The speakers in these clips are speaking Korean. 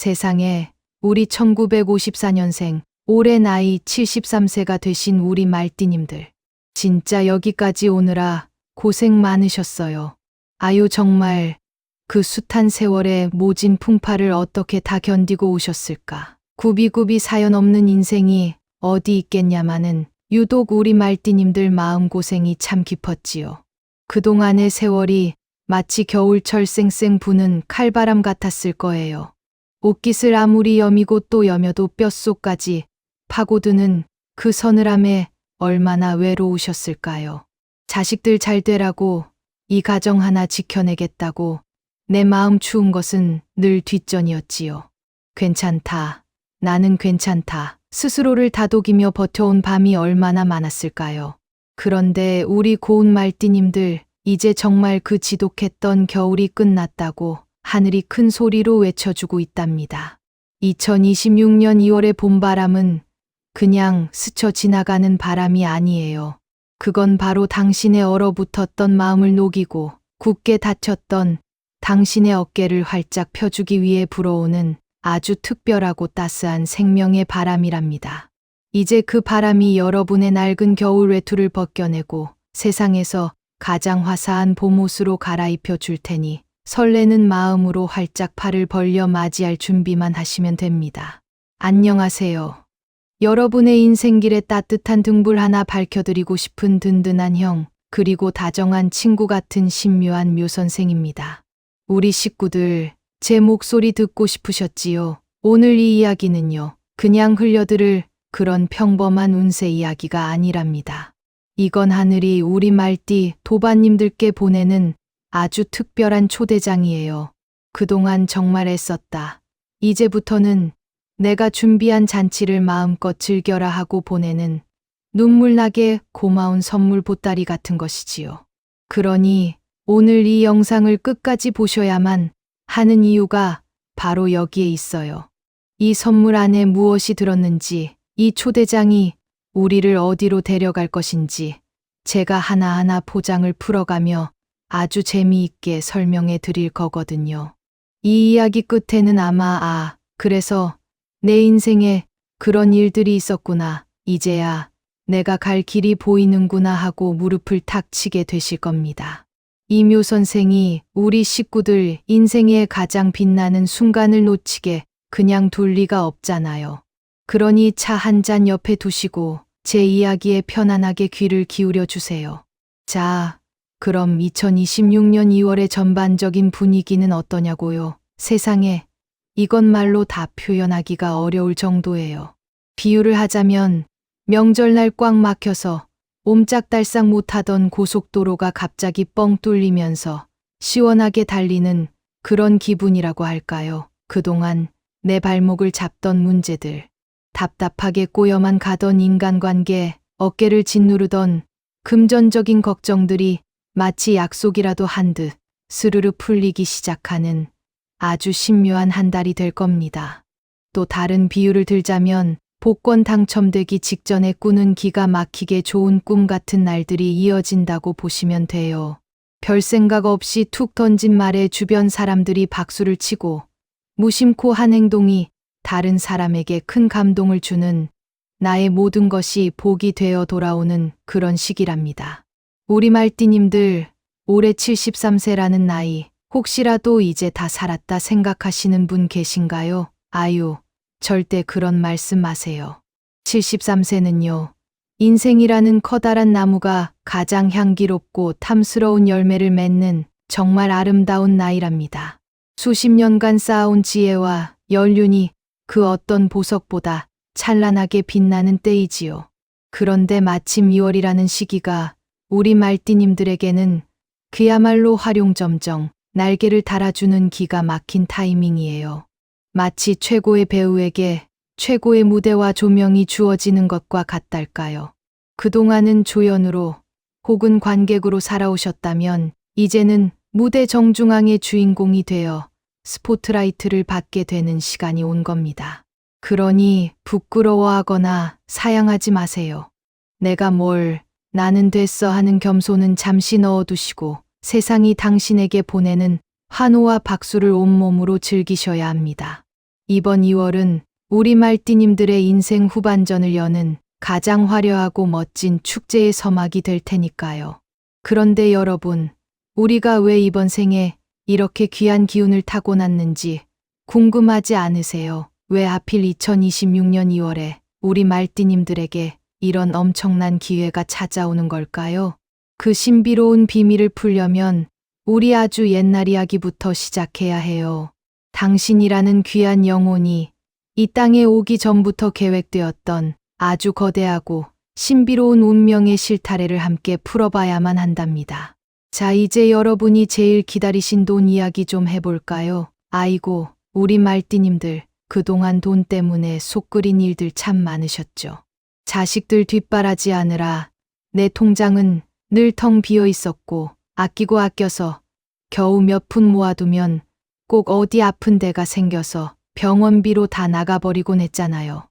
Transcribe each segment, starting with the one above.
세상에 우리 1954년생 올해 나이 73세가 되신 우리 말띠님들. 진짜 여기까지 오느라 고생 많으셨어요. 아유 정말 그 숱한 세월의 모진 풍파를 어떻게 다 견디고 오셨을까. 구비구비 사연 없는 인생이 어디 있겠냐마는 유독 우리 말띠님들 마음고생이 참 깊었지요. 그동안의 세월이 마치 겨울철 쌩쌩 부는 칼바람 같았을 거예요. 옷깃을 아무리 여미고 또 여며도 뼛속까지 파고드는 그 서늘함에 얼마나 외로우셨을까요? 자식들 잘 되라고 이 가정 하나 지켜내겠다고 내 마음 추운 것은 늘 뒷전이었지요. 괜찮다. 나는 괜찮다. 스스로를 다독이며 버텨온 밤이 얼마나 많았을까요? 그런데 우리 고운 말띠님들 이제 정말 그 지독했던 겨울이 끝났다고 하늘이 큰 소리로 외쳐주고 있답니다. 2026년 2월의 봄바람은 그냥 스쳐 지나가는 바람이 아니에요. 그건 바로 당신의 얼어붙었던 마음을 녹이고 굳게 닫혔던 당신의 어깨를 활짝 펴주기 위해 불어오는 아주 특별하고 따스한 생명의 바람이랍니다. 이제 그 바람이 여러분의 낡은 겨울 외투를 벗겨내고 세상에서 가장 화사한 봄옷으로 갈아입혀 줄 테니 설레는 마음으로 활짝 팔을 벌려 맞이할 준비만 하시면 됩니다. 안녕하세요. 여러분의 인생길에 따뜻한 등불 하나 밝혀드리고 싶은 든든한 형, 그리고 다정한 친구 같은 신묘한 묘 선생입니다. 우리 식구들, 제 목소리 듣고 싶으셨지요? 오늘 이 이야기는요, 그냥 흘려들을 그런 평범한 운세 이야기가 아니랍니다. 이건 하늘이 우리 말띠 도반님들께 보내는 아주 특별한 초대장이에요. 그동안 정말 애썼다. 이제부터는 내가 준비한 잔치를 마음껏 즐겨라 하고 보내는 눈물나게 고마운 선물 보따리 같은 것이지요. 그러니 오늘 이 영상을 끝까지 보셔야만 하는 이유가 바로 여기에 있어요. 이 선물 안에 무엇이 들었는지, 이 초대장이 우리를 어디로 데려갈 것인지 제가 하나하나 포장을 풀어가며 아주 재미있게 설명해 드릴 거거든요. 이 이야기 끝에는 아마 아, 그래서 내 인생에 그런 일들이 있었구나. 이제야 내가 갈 길이 보이는구나 하고 무릎을 탁 치게 되실 겁니다. 이묘 선생이 우리 식구들 인생의 가장 빛나는 순간을 놓치게 그냥 둘 리가 없잖아요. 그러니 차 한 잔 옆에 두시고 제 이야기에 편안하게 귀를 기울여 주세요. 자, 그럼 2026년 2월의 전반적인 분위기는 어떠냐고요? 세상에, 이건 말로 다 표현하기가 어려울 정도예요. 비유를 하자면 명절날 꽉 막혀서 옴짝달싹 못하던 고속도로가 갑자기 뻥 뚫리면서 시원하게 달리는 그런 기분이라고 할까요? 그동안 내 발목을 잡던 문제들, 답답하게 꼬여만 가던 인간관계, 어깨를 짓누르던 금전적인 걱정들이 마치 약속이라도 한 듯 스르르 풀리기 시작하는 아주 신묘한 한 달이 될 겁니다. 또 다른 비유를 들자면 복권 당첨되기 직전에 꾸는 기가 막히게 좋은 꿈 같은 날들이 이어진다고 보시면 돼요. 별 생각 없이 툭 던진 말에 주변 사람들이 박수를 치고 무심코 한 행동이 다른 사람에게 큰 감동을 주는 나의 모든 것이 복이 되어 돌아오는 그런 시기랍니다. 우리 말띠님들 올해 73세라는 나이 혹시라도 이제 다 살았다 생각하시는 분 계신가요? 아유, 절대 그런 말씀 마세요. 73세는요, 인생이라는 커다란 나무가 가장 향기롭고 탐스러운 열매를 맺는 정말 아름다운 나이랍니다. 수십 년간 쌓아온 지혜와 연륜이 그 어떤 보석보다 찬란하게 빛나는 때이지요. 그런데 마침 2월이라는 시기가 우리 말띠님들에게는 그야말로 활용점정, 날개를 달아주는 기가 막힌 타이밍이에요. 마치 최고의 배우에게 최고의 무대와 조명이 주어지는 것과 같달까요. 그동안은 조연으로 혹은 관객으로 살아오셨다면 이제는 무대 정중앙의 주인공이 되어 스포트라이트를 받게 되는 시간이 온 겁니다. 그러니 부끄러워하거나 사양하지 마세요. 내가 뭘 나는 됐어 하는 겸손은 잠시 넣어두시고 세상이 당신에게 보내는 환호와 박수를 온몸으로 즐기셔야 합니다. 이번 2월은 우리 말띠님들의 인생 후반전을 여는 가장 화려하고 멋진 축제의 서막이 될 테니까요. 그런데 여러분, 우리가 왜 이번 생에 이렇게 귀한 기운을 타고났는지 궁금하지 않으세요? 왜 하필 2026년 2월에 우리 말띠님들에게 이런 엄청난 기회가 찾아오는 걸까요? 그 신비로운 비밀을 풀려면 우리 아주 옛날 이야기부터 시작해야 해요. 당신이라는 귀한 영혼이 이 땅에 오기 전부터 계획되었던 아주 거대하고 신비로운 운명의 실타래를 함께 풀어봐야만 한답니다. 자, 이제 여러분이 제일 기다리신 돈 이야기 좀 해볼까요? 아이고, 우리 말띠님들, 그동안 돈 때문에 속 끓인 일들 참 많으셨죠. 자식들 뒷바라지 하느라 내 통장은 늘 텅 비어 있었고, 아끼고 아껴서 겨우 몇 푼 모아두면 꼭 어디 아픈 데가 생겨서 병원비로 다 나가버리곤 했잖아요.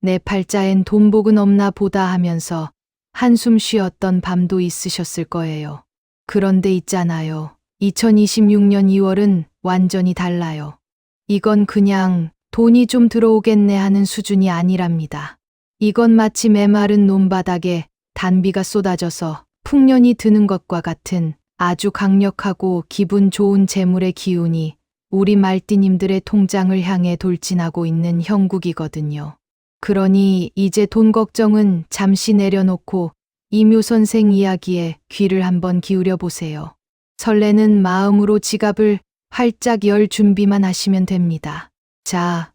내 팔자엔 돈복은 없나 보다 하면서 한숨 쉬었던 밤도 있으셨을 거예요. 그런데 있잖아요. 2026년 2월은 완전히 달라요. 이건 그냥 돈이 좀 들어오겠네 하는 수준이 아니랍니다. 이건 마치 메마른 논바닥에 단비가 쏟아져서 풍년이 드는 것과 같은 아주 강력하고 기분 좋은 재물의 기운이 우리 말띠님들의 통장을 향해 돌진하고 있는 형국이거든요. 그러니 이제 돈 걱정은 잠시 내려놓고 이묘 선생 이야기에 귀를 한번 기울여 보세요. 설레는 마음으로 지갑을 활짝 열 준비만 하시면 됩니다. 자,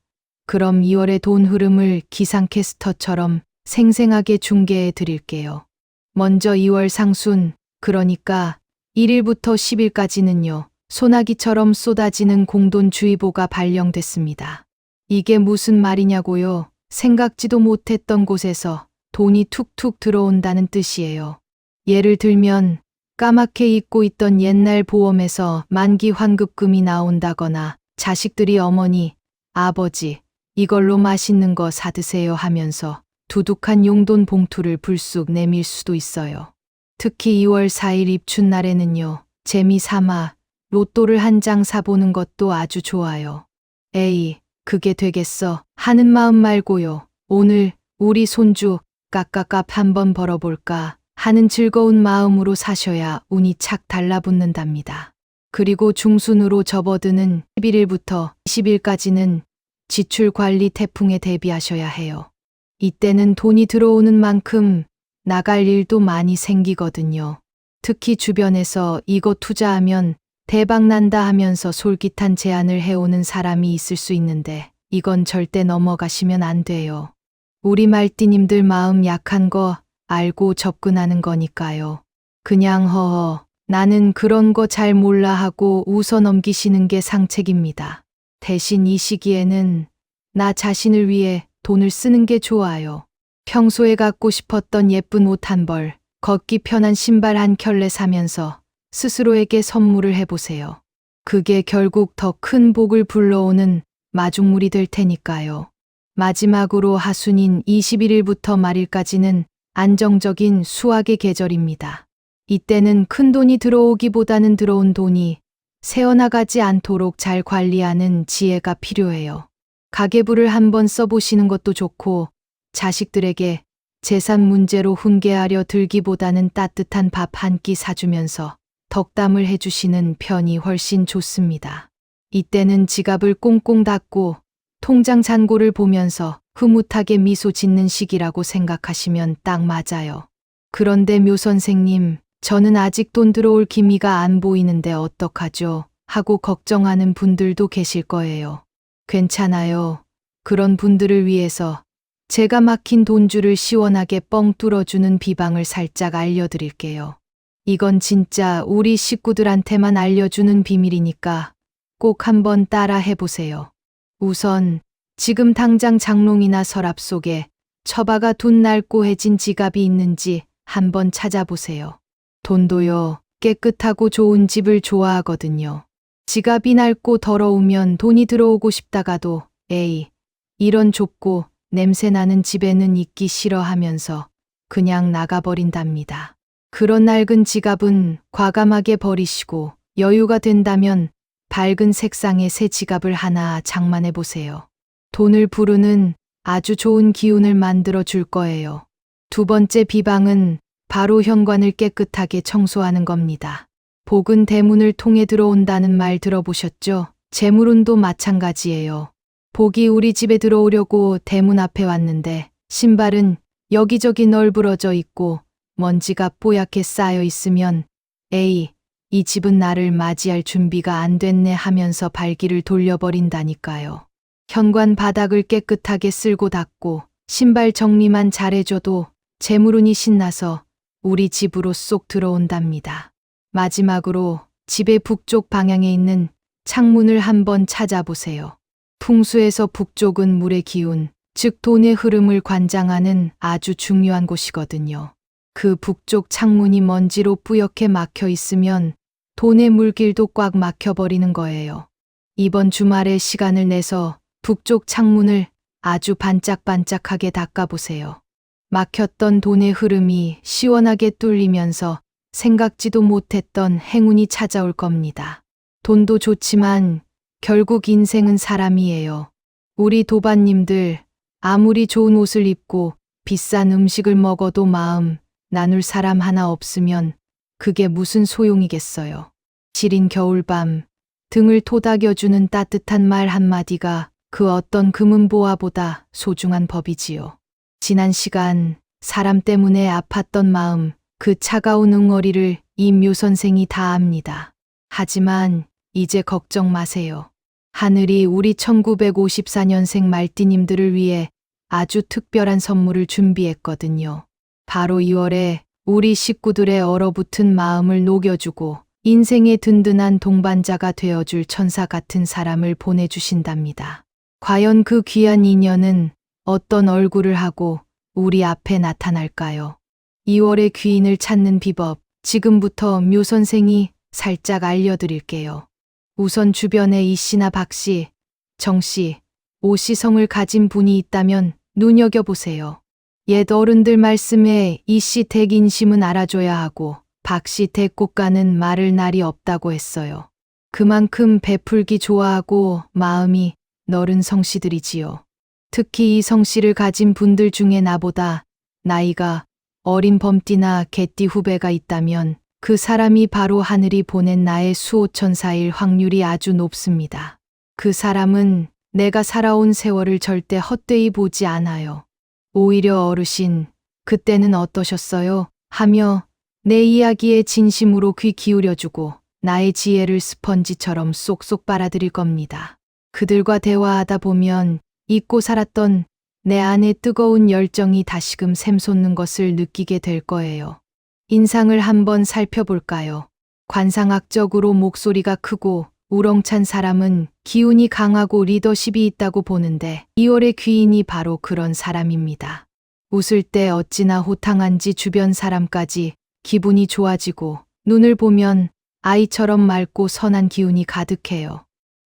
그럼 2월의 돈 흐름을 기상캐스터처럼 생생하게 중계해 드릴게요. 먼저 2월 상순, 그러니까 1일부터 10일까지는요, 소나기처럼 쏟아지는 공돈주의보가 발령됐습니다. 이게 무슨 말이냐고요? 생각지도 못했던 곳에서 돈이 툭툭 들어온다는 뜻이에요. 예를 들면 까맣게 잊고 있던 옛날 보험에서 만기 환급금이 나온다거나 자식들이 어머니, 아버지, 이걸로 맛있는 거 사드세요 하면서 두둑한 용돈 봉투를 불쑥 내밀 수도 있어요. 특히 2월 4일 입춘 날에는요, 재미 삼아 로또를 한 장 사보는 것도 아주 좋아요. 에이, 그게 되겠어 하는 마음 말고요. 오늘 우리 손주 깎깎값 한번 벌어볼까 하는 즐거운 마음으로 사셔야 운이 착 달라붙는답니다. 그리고 중순으로 접어드는 11일부터 20일까지는 지출 관리 태풍에 대비하셔야 해요. 이때는 돈이 들어오는 만큼 나갈 일도 많이 생기거든요. 특히 주변에서 이거 투자하면 대박 난다 하면서 솔깃한 제안을 해오는 사람이 있을 수 있는데 이건 절대 넘어가시면 안 돼요. 우리 말띠님들 마음 약한 거 알고 접근하는 거니까요. 그냥 허허 나는 그런 거 잘 몰라 하고 웃어 넘기시는 게 상책입니다. 대신 이 시기에는 나 자신을 위해 돈을 쓰는 게 좋아요. 평소에 갖고 싶었던 예쁜 옷 한 벌, 걷기 편한 신발 한 켤레 사면서 스스로에게 선물을 해보세요. 그게 결국 더 큰 복을 불러오는 마중물이 될 테니까요. 마지막으로 하순인 21일부터 말일까지는 안정적인 수확의 계절입니다. 이때는 큰 돈이 들어오기보다는 들어온 돈이 새어나가지 않도록 잘 관리하는 지혜가 필요해요. 가계부를 한번 써보시는 것도 좋고 자식들에게 재산 문제로 훈계하려 들기보다는 따뜻한 밥 한 끼 사주면서 덕담을 해주시는 편이 훨씬 좋습니다. 이때는 지갑을 꽁꽁 닫고 통장 잔고를 보면서 흐뭇하게 미소 짓는 시기라고 생각하시면 딱 맞아요. 그런데 묘 선생님, 저는 아직 돈 들어올 기미가 안 보이는데 어떡하죠? 하고 걱정하는 분들도 계실 거예요. 괜찮아요. 그런 분들을 위해서 제가 막힌 돈줄을 시원하게 뻥 뚫어주는 비방을 살짝 알려드릴게요. 이건 진짜 우리 식구들한테만 알려주는 비밀이니까 꼭 한번 따라 해보세요. 우선 지금 당장 장롱이나 서랍 속에 처바가 둔 낡고해진 지갑이 있는지 한번 찾아보세요. 돈도요, 깨끗하고 좋은 집을 좋아하거든요. 지갑이 낡고 더러우면 돈이 들어오고 싶다가도 에이, 이런 좁고 냄새나는 집에는 있기 싫어하면서 그냥 나가버린답니다. 그런 낡은 지갑은 과감하게 버리시고 여유가 된다면 밝은 색상의 새 지갑을 하나 장만해 보세요. 돈을 부르는 아주 좋은 기운을 만들어 줄 거예요. 두 번째 비방은 바로 현관을 깨끗하게 청소하는 겁니다. 복은 대문을 통해 들어온다는 말 들어보셨죠? 재물운도 마찬가지예요. 복이 우리 집에 들어오려고 대문 앞에 왔는데 신발은 여기저기 널브러져 있고 먼지가 뽀얗게 쌓여 있으면 에이, 이 집은 나를 맞이할 준비가 안 됐네 하면서 발길을 돌려버린다니까요. 현관 바닥을 깨끗하게 쓸고 닦고 신발 정리만 잘해줘도 재물운이 신나서 우리 집으로 쏙 들어온답니다. 마지막으로 집의 북쪽 방향에 있는 창문을 한번 찾아보세요. 풍수에서 북쪽은 물의 기운, 즉 돈의 흐름을 관장하는 아주 중요한 곳이거든요. 그 북쪽 창문이 먼지로 뿌옇게 막혀 있으면 돈의 물길도 꽉 막혀버리는 거예요. 이번 주말에 시간을 내서 북쪽 창문을 아주 반짝반짝하게 닦아보세요. 막혔던 돈의 흐름이 시원하게 뚫리면서 생각지도 못했던 행운이 찾아올 겁니다. 돈도 좋지만 결국 인생은 사람이에요. 우리 도반님들 아무리 좋은 옷을 입고 비싼 음식을 먹어도 마음 나눌 사람 하나 없으면 그게 무슨 소용이겠어요. 지린 겨울밤 등을 토닥여주는 따뜻한 말 한마디가 그 어떤 금은보화보다 소중한 법이지요. 지난 시간 사람 때문에 아팠던 마음 그 차가운 응어리를 임묘 선생이 다 압니다. 하지만 이제 걱정 마세요. 하늘이 우리 1954년생 말띠님들을 위해 아주 특별한 선물을 준비했거든요. 바로 2월에 우리 식구들의 얼어붙은 마음을 녹여주고 인생의 든든한 동반자가 되어줄 천사 같은 사람을 보내주신답니다. 과연 그 귀한 인연은 어떤 얼굴을 하고 우리 앞에 나타날까요? 2월의 귀인을 찾는 비법, 지금부터 묘 선생이 살짝 알려드릴게요. 우선 주변에 이 씨나 박 씨, 정 씨, 오씨 성을 가진 분이 있다면 눈여겨보세요. 옛 어른들 말씀에 이씨 댁 인심은 알아줘야 하고 박씨 댁 꽃가는 말을 날이 없다고 했어요. 그만큼 베풀기 좋아하고 마음이 너른 성씨들이지요. 특히 이 성씨를 가진 분들 중에 나보다 나이가 어린 범띠나 개띠 후배가 있다면 그 사람이 바로 하늘이 보낸 나의 수호천사일 확률이 아주 높습니다. 그 사람은 내가 살아온 세월을 절대 헛되이 보지 않아요. 오히려 어르신, 그때는 어떠셨어요? 하며 내 이야기에 진심으로 귀 기울여주고 나의 지혜를 스펀지처럼 쏙쏙 빨아들일 겁니다. 그들과 대화하다 보면 잊고 살았던 내 안의 뜨거운 열정이 다시금 샘솟는 것을 느끼게 될 거예요. 인상을 한번 살펴볼까요? 관상학적으로 목소리가 크고 우렁찬 사람은 기운이 강하고 리더십이 있다고 보는데 2월의 귀인이 바로 그런 사람입니다. 웃을 때 어찌나 호탕한지 주변 사람까지 기분이 좋아지고 눈을 보면 아이처럼 맑고 선한 기운이 가득해요.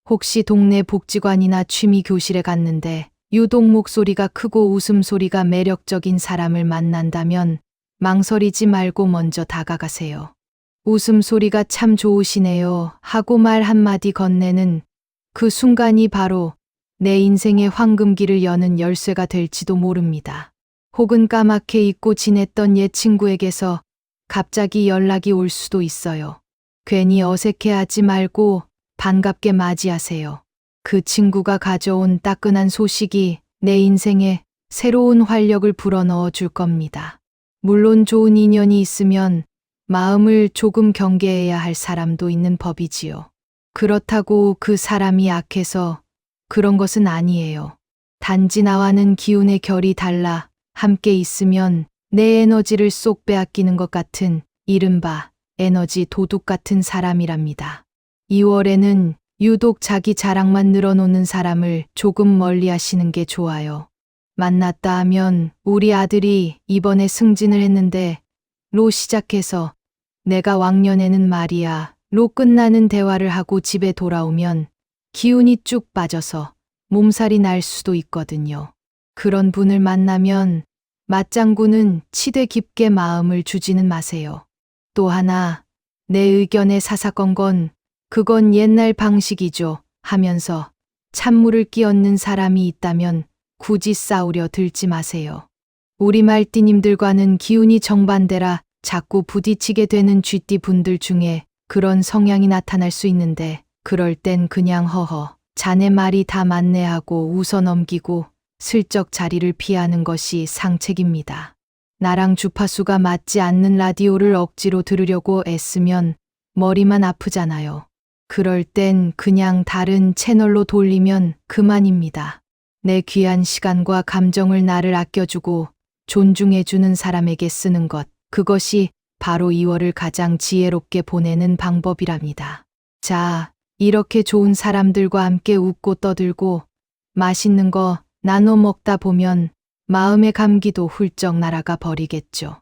혹시 동네 복지관이나 취미 교실에 갔는데 유독 목소리가 크고 웃음소리가 매력적인 사람을 만난다면 망설이지 말고 먼저 다가가세요. 웃음소리가 참 좋으시네요. 하고 말 한마디 건네는 그 순간이 바로 내 인생의 황금기를 여는 열쇠가 될지도 모릅니다. 혹은 까맣게 잊고 지냈던 옛 친구에게서 갑자기 연락이 올 수도 있어요. 괜히 어색해하지 말고 반갑게 맞이하세요. 그 친구가 가져온 따끈한 소식이 내 인생에 새로운 활력을 불어넣어 줄 겁니다. 물론 좋은 인연이 있으면 마음을 조금 경계해야 할 사람도 있는 법이지요. 그렇다고 그 사람이 악해서 그런 것은 아니에요. 단지 나와는 기운의 결이 달라 함께 있으면 내 에너지를 쏙 빼앗기는 것 같은 이른바 에너지 도둑 같은 사람이랍니다. 2월에는 유독 자기 자랑만 늘어놓는 사람을 조금 멀리 하시는 게 좋아요. 만났다 하면 우리 아들이 이번에 승진을 했는데 로 시작해서 내가 왕년에는 말이야 로 끝나는 대화를 하고 집에 돌아오면 기운이 쭉 빠져서 몸살이 날 수도 있거든요. 그런 분을 만나면 맞장구는 치대 깊게 마음을 주지는 마세요. 또 하나, 내 의견에 사사건건 그건 옛날 방식이죠 하면서 찬물을 끼얹는 사람이 있다면 굳이 싸우려 들지 마세요. 우리 말띠님들과는 기운이 정반대라 자꾸 부딪히게 되는 쥐띠 분들 중에 그런 성향이 나타날 수 있는데 그럴 땐 그냥 허허 자네 말이 다 맞네 하고 웃어 넘기고 슬쩍 자리를 피하는 것이 상책입니다. 나랑 주파수가 맞지 않는 라디오를 억지로 들으려고 애쓰면 머리만 아프잖아요. 그럴 땐 그냥 다른 채널로 돌리면 그만입니다. 내 귀한 시간과 감정을 나를 아껴주고 존중해주는 사람에게 쓰는 것, 그것이 바로 2월을 가장 지혜롭게 보내는 방법이랍니다. 자, 이렇게 좋은 사람들과 함께 웃고 떠들고 맛있는 거 나눠 먹다 보면 마음의 감기도 훌쩍 날아가 버리겠죠.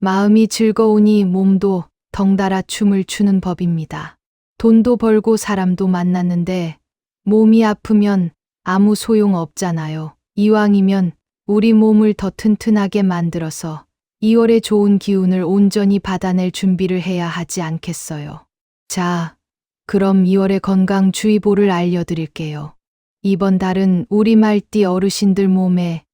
마음이 즐거우니 몸도 덩달아 춤을 추는 법입니다. 돈도 벌고 사람도 만났는데 몸이 아프면 아무 소용 없잖아요. 이왕이면 우리 몸을 더 튼튼하게 만들어서 2월의 좋은 기운을 온전히 받아낼 준비를 해야 하지 않겠어요. 자, 그럼 2월의 건강주의보를 알려드릴게요. 이번 달은 우리 말띠 어르신들 몸에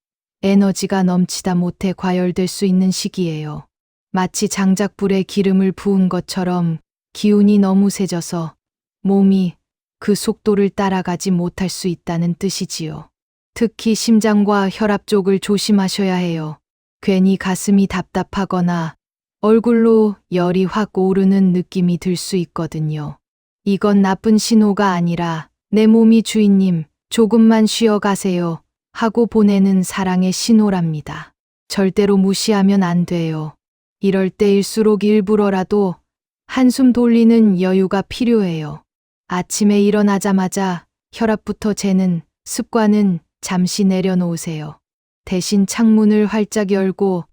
에너지가 넘치다 못해 과열될 수 있는 시기예요. 마치 장작불에 기름을 부은 것처럼 기운이 너무 세져서 몸이 그 속도를 따라가지 못할 수 있다는 뜻이지요. 특히 심장과 혈압 쪽을 조심하셔야 해요. 괜히 가슴이 답답하거나 얼굴로 열이 확 오르는 느낌이 들 수 있거든요. 이건 나쁜 신호가 아니라 내 몸이 주인님, 조금만 쉬어 가세요. 하고 보내는 사랑의 신호랍니다. 절대로 무시하면 안 돼요. 이럴 때일수록 일부러라도 한숨 돌리는 여유가 필요해요. 아침에 일어나자마자 혈압부터 재는 습관은 잠시 내려놓으세요. 대신 창문을 활짝 열고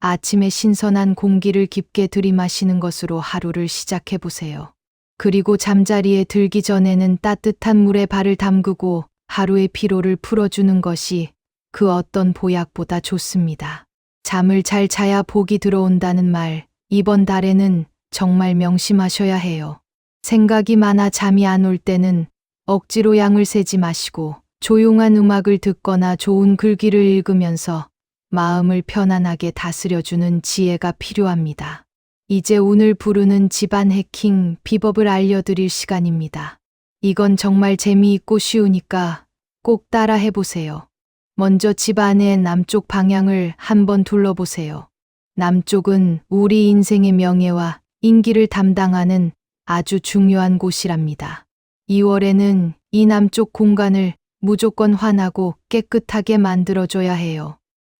아침에 신선한 공기를 깊게 들이마시는 것으로 하루를 시작해 보세요. 그리고 잠자리에 들기 전에는 따뜻한 물에 발을 담그고 하루의 피로를 풀어주는 것이 그 어떤 보약보다 좋습니다. 잠을 잘 자야 복이 들어온다는 말, 이번 달에는 정말 명심하셔야 해요. 생각이 많아 잠이 안 올 때는 억지로 양을 세지 마시고 조용한 음악을 듣거나 좋은 글귀를 읽으면서 마음을 편안하게 다스려주는 지혜가 필요합니다. 이제 오늘 부르는 집안 해킹 비법을 알려드릴 시간입니다. 이건 정말 재미있고 쉬우니까 꼭 따라 해보세요. 먼저 집안의 남쪽 방향을 한번 둘러보세요. 남쪽은 우리 인생의 명예와 인기를 담당하는 아주 중요한 곳이랍니다. 2월에는 이 남쪽 공간을 무조건 환하고 깨끗하게 만들어줘야 해요.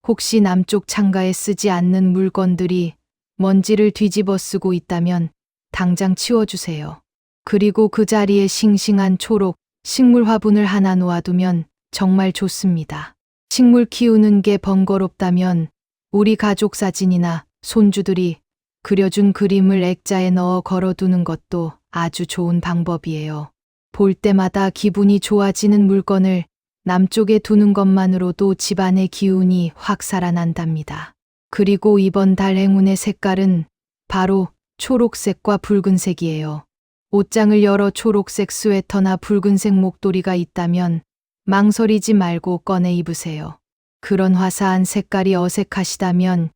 혹시 남쪽 창가에 쓰지 않는 물건들이 먼지를 뒤집어 쓰고 있다면 당장 치워주세요. 그리고 그 자리에 싱싱한 초록 식물 화분을 하나 놓아두면 정말 좋습니다. 식물 키우는 게 번거롭다면 우리 가족 사진이나 손주들이 그려준 그림을 액자에 넣어 걸어두는 것도 아주 좋은 방법이에요. 볼 때마다 기분이 좋아지는 물건을 남쪽에 두는 것만으로도 집안의 기운이 확 살아난답니다. 그리고 이번 달 행운의 색깔은 바로 초록색과 붉은색이에요. 옷장을 열어 초록색 스웨터나 붉은색 목도리가 있다면 망설이지 말고 꺼내 입으세요. 그런 화사한 색깔이 어색하시다면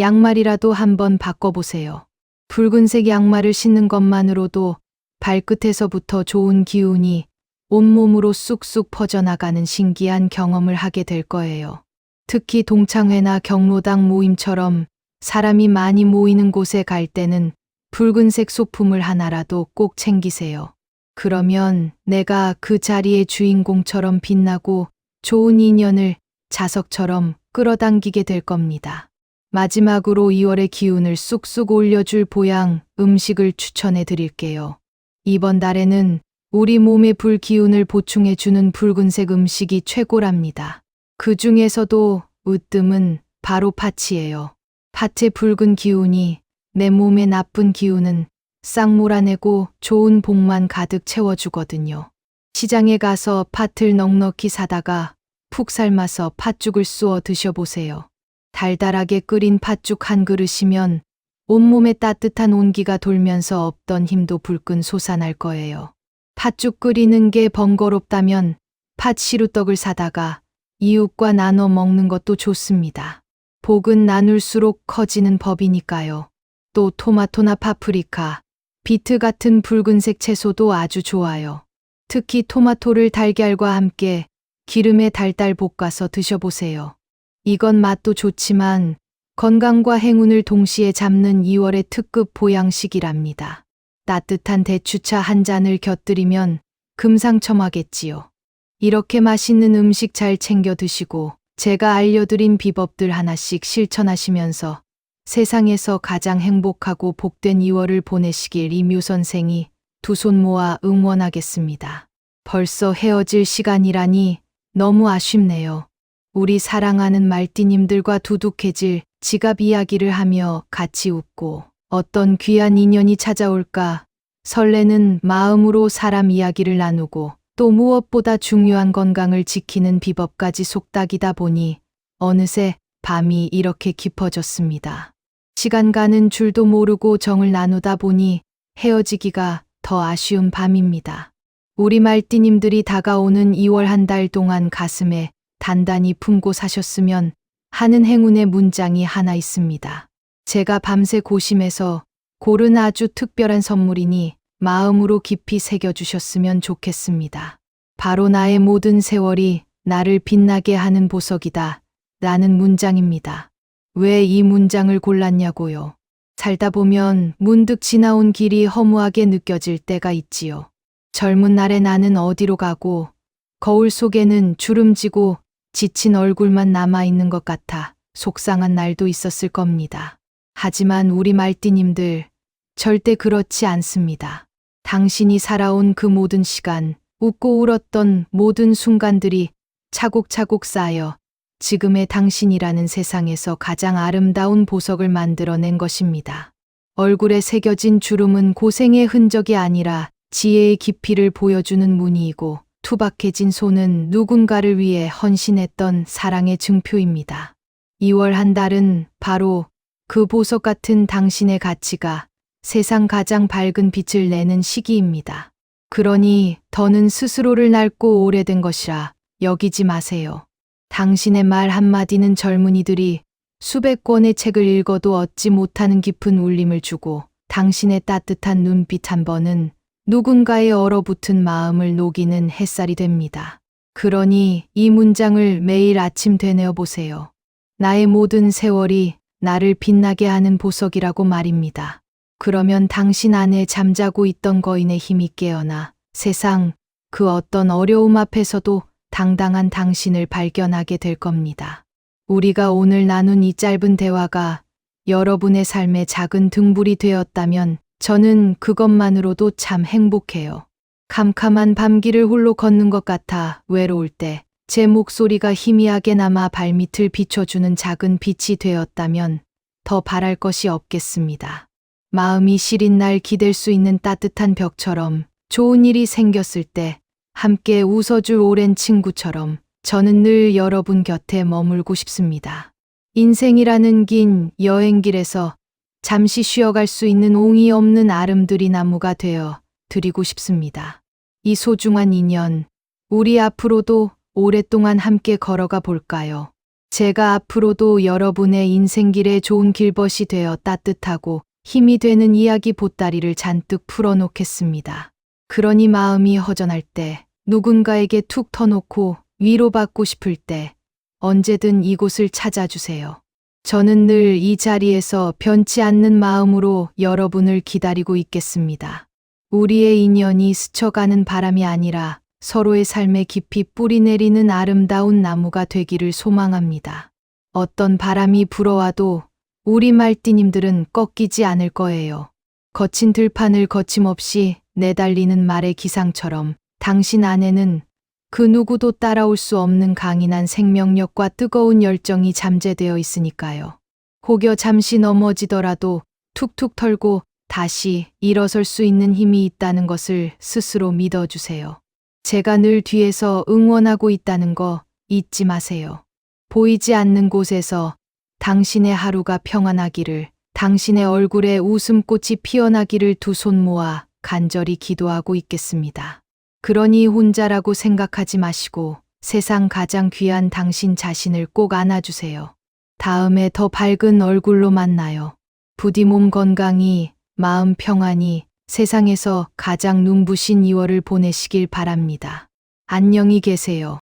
양말이라도 한번 바꿔보세요. 붉은색 양말을 신는 것만으로도 발끝에서부터 좋은 기운이 온몸으로 쑥쑥 퍼져나가는 신기한 경험을 하게 될 거예요. 특히 동창회나 경로당 모임처럼 사람이 많이 모이는 곳에 갈 때는 붉은색 소품을 하나라도 꼭 챙기세요. 그러면 내가 그 자리의 주인공처럼 빛나고 좋은 인연을 자석처럼 끌어당기게 될 겁니다. 마지막으로 2월의 기운을 쑥쑥 올려줄 보양 음식을 추천해 드릴게요. 이번 달에는 우리 몸의 불 기운을 보충해 주는 붉은색 음식이 최고랍니다. 그 중에서도 으뜸은 바로 팥이에요. 팥의 붉은 기운이 내 몸의 나쁜 기운은 싹 몰아내고 좋은 복만 가득 채워주거든요. 시장에 가서 팥을 넉넉히 사다가 푹 삶아서 팥죽을 쑤어 드셔보세요. 달달하게 끓인 팥죽 한 그릇이면 온몸에 따뜻한 온기가 돌면서 없던 힘도 불끈 솟아날 거예요. 팥죽 끓이는 게 번거롭다면 팥 시루떡을 사다가 이웃과 나눠 먹는 것도 좋습니다. 복은 나눌수록 커지는 법이니까요. 또 토마토나 파프리카, 비트 같은 붉은색 채소도 아주 좋아요. 특히 토마토를 달걀과 함께 기름에 달달 볶아서 드셔보세요. 이건 맛도 좋지만 건강과 행운을 동시에 잡는 2월의 특급 보양식이랍니다. 따뜻한 대추차 한 잔을 곁들이면 금상첨화겠지요. 이렇게 맛있는 음식 잘 챙겨 드시고 제가 알려드린 비법들 하나씩 실천하시면서 세상에서 가장 행복하고 복된 2월을 보내시길 이묘 선생이 두 손 모아 응원하겠습니다. 벌써 헤어질 시간이라니 너무 아쉽네요. 우리 사랑하는 말띠님들과 두둑해질 지갑 이야기를 하며 같이 웃고 어떤 귀한 인연이 찾아올까 설레는 마음으로 사람 이야기를 나누고 또 무엇보다 중요한 건강을 지키는 비법까지 속닥이다 보니 어느새 밤이 이렇게 깊어졌습니다. 시간 가는 줄도 모르고 정을 나누다 보니 헤어지기가 더 아쉬운 밤입니다. 우리 말띠님들이 다가오는 2월 한 달 동안 가슴에 단단히 품고 사셨으면 하는 행운의 문장이 하나 있습니다. 제가 밤새 고심해서 고른 아주 특별한 선물이니 마음으로 깊이 새겨주셨으면 좋겠습니다. 바로 나의 모든 세월이 나를 빛나게 하는 보석이다. 라는 문장입니다. 왜 이 문장을 골랐냐고요. 살다 보면 문득 지나온 길이 허무하게 느껴질 때가 있지요. 젊은 날의 나는 어디로 가고 거울 속에는 주름지고 지친 얼굴만 남아있는 것 같아 속상한 날도 있었을 겁니다. 하지만 우리 말띠님들 절대 그렇지 않습니다. 당신이 살아온 그 모든 시간, 웃고 울었던 모든 순간들이 차곡차곡 쌓여 지금의 당신이라는 세상에서 가장 아름다운 보석을 만들어낸 것입니다. 얼굴에 새겨진 주름은 고생의 흔적이 아니라 지혜의 깊이를 보여주는 무늬이고 투박해진 손은 누군가를 위해 헌신했던 사랑의 증표입니다. 2월 한 달은 바로 그 보석 같은 당신의 가치가 세상 가장 밝은 빛을 내는 시기입니다. 그러니 더는 스스로를 낡고 오래된 것이라 여기지 마세요. 당신의 말 한마디는 젊은이들이 수백 권의 책을 읽어도 얻지 못하는 깊은 울림을 주고 당신의 따뜻한 눈빛 한 번은 누군가의 얼어붙은 마음을 녹이는 햇살이 됩니다. 그러니 이 문장을 매일 아침 되뇌어 보세요. 나의 모든 세월이 나를 빛나게 하는 보석이라고 말입니다. 그러면 당신 안에 잠자고 있던 거인의 힘이 깨어나 세상 그 어떤 어려움 앞에서도 당당한 당신을 발견하게 될 겁니다. 우리가 오늘 나눈 이 짧은 대화가 여러분의 삶의 작은 등불이 되었다면 저는 그것만으로도 참 행복해요. 캄캄한 밤길을 홀로 걷는 것 같아 외로울 때 제 목소리가 희미하게 남아 발밑을 비춰주는 작은 빛이 되었다면 더 바랄 것이 없겠습니다. 마음이 시린 날 기댈 수 있는 따뜻한 벽처럼 좋은 일이 생겼을 때 함께 웃어줄 오랜 친구처럼 저는 늘 여러분 곁에 머물고 싶습니다. 인생이라는 긴 여행길에서 잠시 쉬어갈 수 있는 옹이 없는 아름드리 나무가 되어 드리고 싶습니다. 이 소중한 인연, 우리 앞으로도 오랫동안 함께 걸어가 볼까요? 제가 앞으로도 여러분의 인생길에 좋은 길벗이 되어 따뜻하고 힘이 되는 이야기 보따리를 잔뜩 풀어놓겠습니다. 그러니 마음이 허전할 때, 누군가에게 툭 터놓고 위로받고 싶을 때, 언제든 이곳을 찾아주세요. 저는 늘 이 자리에서 변치 않는 마음으로 여러분을 기다리고 있겠습니다. 우리의 인연이 스쳐가는 바람이 아니라 서로의 삶에 깊이 뿌리 내리는 아름다운 나무가 되기를 소망합니다. 어떤 바람이 불어와도 우리 말띠님들은 꺾이지 않을 거예요. 거친 들판을 거침없이 내달리는 말의 기상처럼 당신 안에는 그 누구도 따라올 수 없는 강인한 생명력과 뜨거운 열정이 잠재되어 있으니까요. 혹여 잠시 넘어지더라도 툭툭 털고 다시 일어설 수 있는 힘이 있다는 것을 스스로 믿어주세요. 제가 늘 뒤에서 응원하고 있다는 거 잊지 마세요. 보이지 않는 곳에서 당신의 하루가 평안하기를, 당신의 얼굴에 웃음꽃이 피어나기를 두 손 모아 간절히 기도하고 있겠습니다. 그러니 혼자라고 생각하지 마시고 세상 가장 귀한 당신 자신을 꼭 안아주세요. 다음에 더 밝은 얼굴로 만나요. 부디 몸 건강히, 마음 평안히 세상에서 가장 눈부신 2월을 보내시길 바랍니다. 안녕히 계세요.